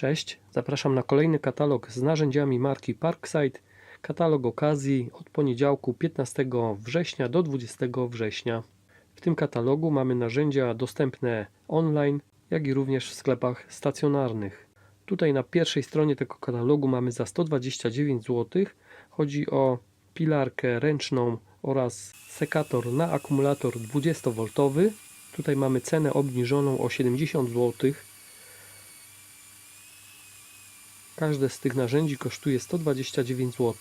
Cześć, zapraszam na kolejny katalog z narzędziami marki Parkside. Katalog okazji od poniedziałku 15 września do 20 września. W tym katalogu mamy narzędzia dostępne online, jak i również w sklepach stacjonarnych. Tutaj na pierwszej stronie tego katalogu mamy za 129 zł. Chodzi o pilarkę ręczną oraz sekator na akumulator 20V. Tutaj mamy cenę obniżoną o 70 zł. Każde z tych narzędzi kosztuje 129 zł.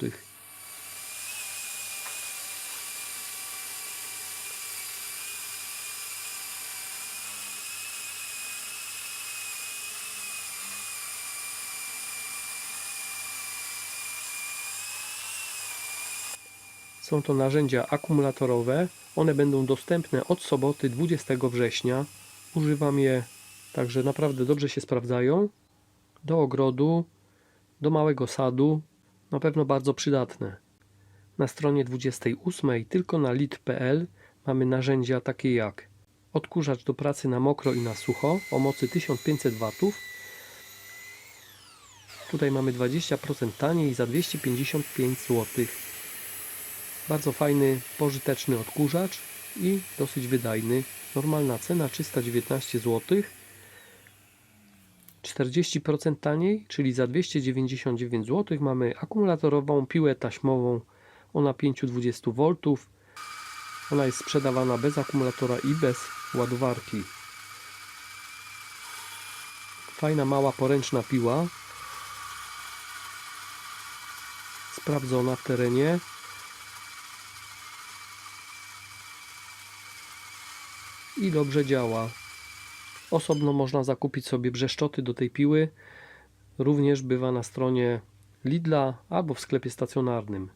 Są to narzędzia akumulatorowe. One będą dostępne od soboty 20 września. Używam je, także naprawdę dobrze się sprawdzają. Do ogrodu, do małego sadu. Na pewno bardzo przydatne. Na stronie 28 tylko na lit.pl mamy narzędzia takie jak odkurzacz do pracy na mokro i na sucho o mocy 1500 W. Tutaj mamy 20% taniej za 255 zł. Bardzo fajny, pożyteczny odkurzacz i dosyć wydajny. Normalna cena 319 zł. 40% taniej, czyli za 299 zł mamy akumulatorową piłę taśmową o napięciu 20 V. Ona jest sprzedawana bez akumulatora i bez ładowarki. Fajna, mała, poręczna piła. Sprawdzona w terenie. I dobrze działa. Osobno można zakupić sobie brzeszczoty do tej piły. Również bywa na stronie Lidla albo w sklepie stacjonarnym.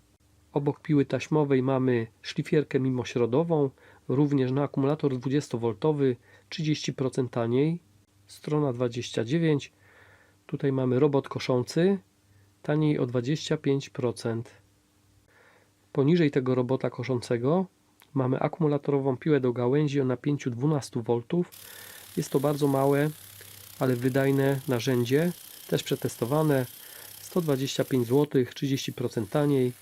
Obok piły taśmowej mamy szlifierkę mimośrodową, również na akumulator 20V, 30% taniej. Strona 29. Tutaj mamy robot koszący, taniej o 25%. Poniżej tego robota koszącego mamy akumulatorową piłę do gałęzi o napięciu 12V. Jest to bardzo małe, ale wydajne narzędzie, też przetestowane. 125 zł, 30% taniej.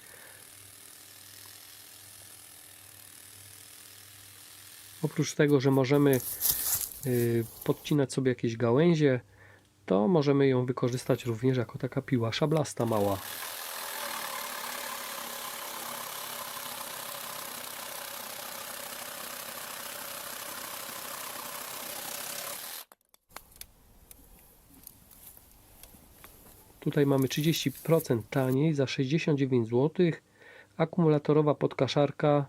Oprócz tego, że możemy y, podcinać sobie jakieś gałęzie, to możemy ją wykorzystać również jako taka piła szablasta mała. Tutaj mamy 30% taniej za 69 zł. Akumulatorowa podkaszarka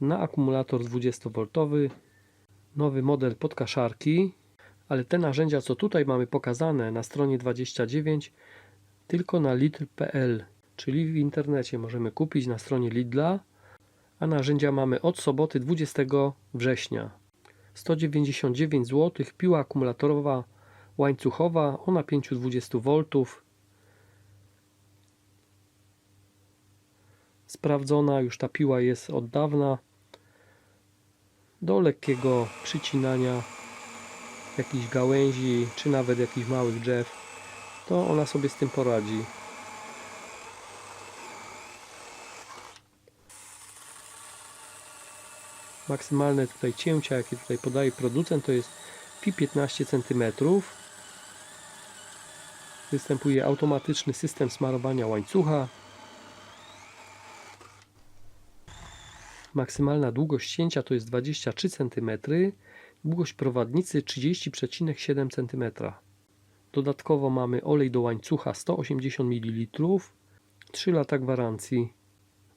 na akumulator 20V. Nowy model podkaszarki. Ale te narzędzia, co tutaj mamy pokazane na stronie 29, tylko na lidl.pl, czyli w internecie możemy kupić na stronie Lidla, a narzędzia mamy od soboty 20 września. 199 zł, piła akumulatorowa łańcuchowa o napięciu 20V, sprawdzona, już ta piła jest od dawna. Do lekkiego przycinania jakichś gałęzi, czy nawet jakichś małych drzew, to ona sobie z tym poradzi. Maksymalne tutaj cięcia, jakie tutaj podaje producent, to jest pi 15 cm. Występuje automatyczny system smarowania łańcucha, Maksymalna długość cięcia to jest 23 cm, długość prowadnicy 30,7 cm. Dodatkowo mamy olej do łańcucha 180 ml, 3 lata gwarancji,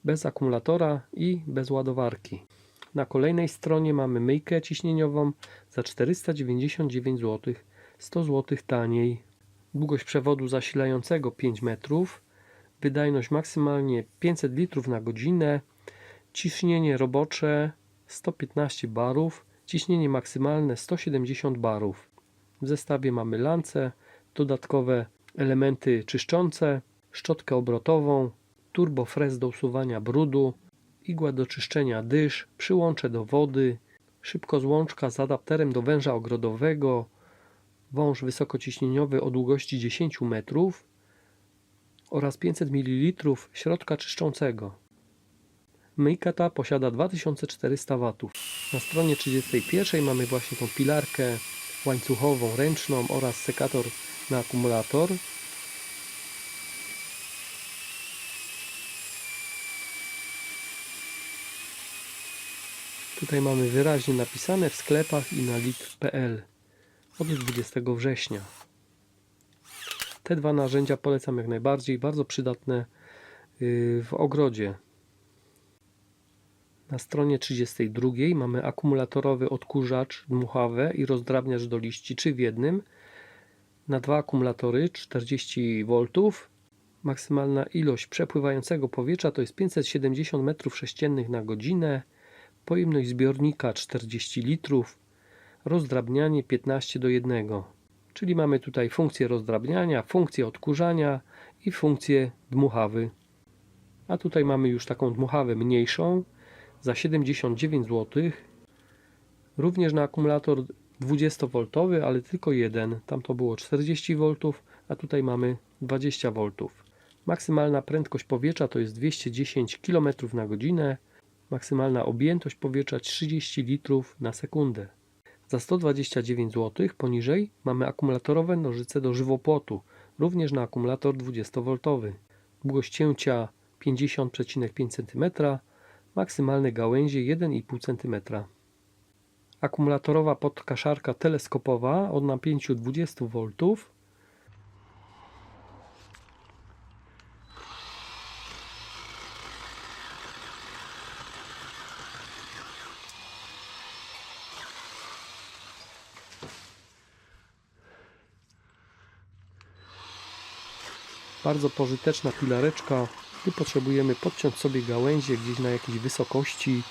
bez akumulatora i bez ładowarki. Na kolejnej stronie mamy myjkę ciśnieniową za 499 zł, 100 zł taniej. Długość przewodu zasilającego 5 metrów, wydajność maksymalnie 500 litrów na godzinę, ciśnienie robocze 115 barów, ciśnienie maksymalne 170 barów. W zestawie mamy lance, dodatkowe elementy czyszczące, szczotkę obrotową, turbofrez do usuwania brudu, igła do czyszczenia dysz, przyłącze do wody, szybkozłączka z adapterem do węża ogrodowego, wąż wysokociśnieniowy o długości 10 metrów oraz 500 ml środka czyszczącego. Myjka ta posiada 2400 W. Na stronie 31 mamy właśnie tą pilarkę łańcuchową, ręczną oraz sekator na akumulator. Tutaj mamy wyraźnie napisane w sklepach i na lit.pl od 20 września. Te dwa narzędzia polecam jak najbardziej, bardzo przydatne yy, w ogrodzie. Na stronie 32 mamy akumulatorowy odkurzacz dmuchawy i rozdrabniacz do liści, czy w jednym. Na dwa akumulatory 40 V. Maksymalna ilość przepływającego powietrza to jest 570 m3 na godzinę. Pojemność zbiornika 40 litrów. Rozdrabnianie 15 do 1. Czyli mamy tutaj funkcję rozdrabniania, funkcję odkurzania i funkcję dmuchawy. A tutaj mamy już taką dmuchawę mniejszą za 79 zł. Również na akumulator 20V, ale tylko jeden. Tam to było 40V, a tutaj mamy 20V. Maksymalna prędkość powietrza to jest 210 km na godzinę. Maksymalna objętość powietrza 30 litrów na sekundę. Za 129 zł poniżej mamy akumulatorowe nożyce do żywopłotu, również na akumulator 20V. Długość cięcia 50,5 cm, maksymalne gałęzie 1,5 cm. Akumulatorowa podkaszarka teleskopowa o napięciu 20V. Bardzo pożyteczna pilareczka. Tu potrzebujemy podciąć sobie gałęzie gdzieś na jakiejś wysokości.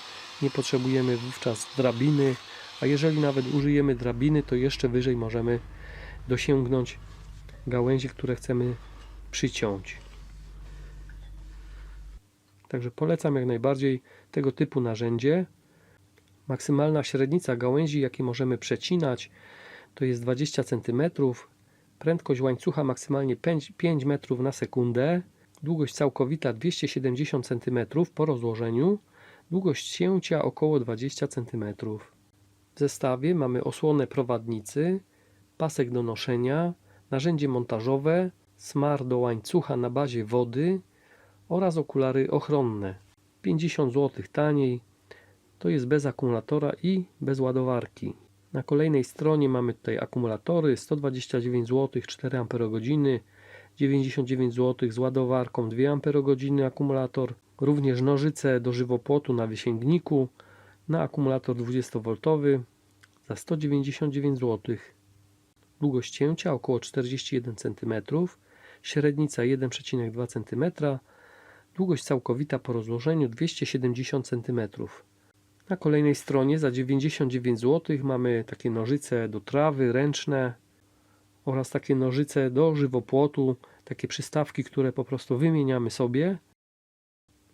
Nie potrzebujemy wówczas drabiny, a jeżeli nawet użyjemy drabiny, to jeszcze wyżej możemy dosięgnąć gałęzie, które chcemy przyciąć. Także polecam jak najbardziej tego typu narzędzie. Maksymalna średnica gałęzi, jakie możemy przecinać, to jest 20 cm. Prędkość łańcucha maksymalnie 5, 5 metrów na sekundę. Długość całkowita 270 cm po rozłożeniu. Długość cięcia około 20 cm. W zestawie mamy osłonę prowadnicy, pasek do noszenia, narzędzie montażowe, smar do łańcucha na bazie wody oraz okulary ochronne. 50 zł taniej. To jest bez akumulatora i bez ładowarki. Na kolejnej stronie mamy tutaj akumulatory 129 zł 4 Ah, 99 zł z ładowarką 2 Ah akumulator, również nożyce do żywopłotu na wysięgniku na akumulator 20V za 199 zł. Długość cięcia około 41 cm, średnica 1,2 cm, długość całkowita po rozłożeniu 270 cm. Na kolejnej stronie za 99 zł mamy takie nożyce do trawy ręczne oraz takie nożyce do żywopłotu, takie przystawki, które po prostu wymieniamy sobie.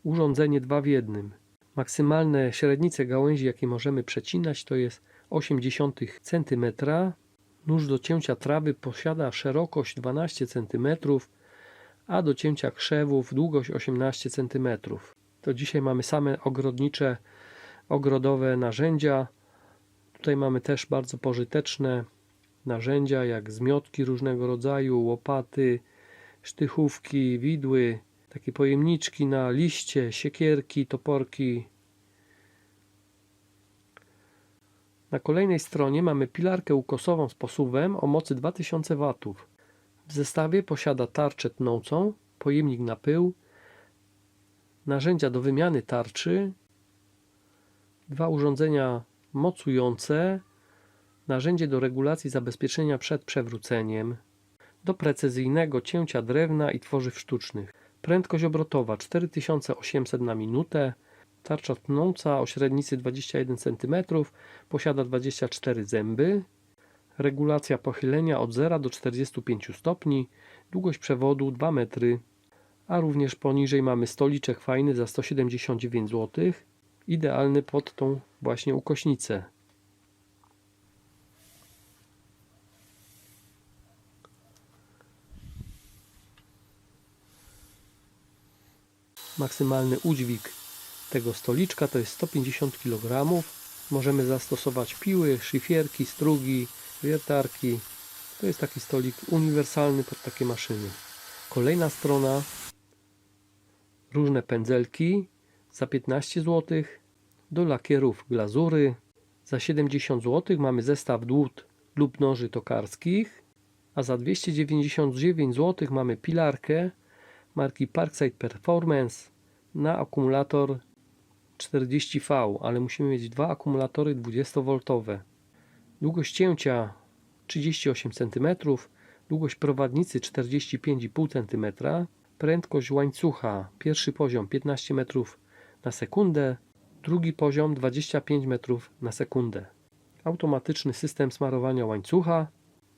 Urządzenie 2 w jednym. Maksymalne średnice gałęzi, jakie możemy przecinać, to jest 0,8 cm. Nóż do cięcia trawy posiada szerokość 12 cm, a do cięcia krzewów długość 18 cm. To dzisiaj mamy same ogrodnicze ogrodowe narzędzia. Tutaj mamy też bardzo pożyteczne narzędzia, jak zmiotki różnego rodzaju, łopaty, sztychówki, widły, takie pojemniczki na liście, siekierki, toporki. Na kolejnej stronie mamy pilarkę ukosową z posuwem o mocy 2000 W. W zestawie posiada tarczę tnącą, pojemnik na pył, narzędzia do wymiany tarczy dwa urządzenia mocujące, narzędzie do regulacji zabezpieczenia przed przewróceniem, do precyzyjnego cięcia drewna i tworzyw sztucznych. Prędkość obrotowa 4800 na minutę. Tarcza tnąca o średnicy 21 cm posiada 24 zęby. Regulacja pochylenia od 0 do 45 stopni. Długość przewodu 2 metry. A również poniżej mamy stoliczek fajny za 179 zł idealny pod tą właśnie ukośnicę. Maksymalny udźwig tego stoliczka to jest 150 kg. Możemy zastosować piły, szlifierki, strugi, wiertarki. To jest taki stolik uniwersalny pod takie maszyny. Kolejna strona. Różne pędzelki za 15 zł. Do lakierów glazury. Za 70 zł mamy zestaw dłut lub noży tokarskich. A za 299 zł mamy pilarkę marki Parkside Performance na akumulator 40V, ale musimy mieć dwa akumulatory 20V. Długość cięcia 38 cm, długość prowadnicy 45,5 cm, prędkość łańcucha pierwszy poziom 15 metrów na sekundę, drugi poziom 25 metrów na sekundę. Automatyczny system smarowania łańcucha.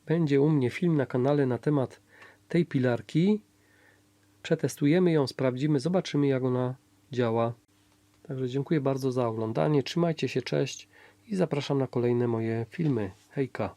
Będzie u mnie film na kanale na temat tej pilarki. Przetestujemy ją, sprawdzimy, zobaczymy jak ona działa. Także dziękuję bardzo za oglądanie. Trzymajcie się, cześć i zapraszam na kolejne moje filmy. Hejka.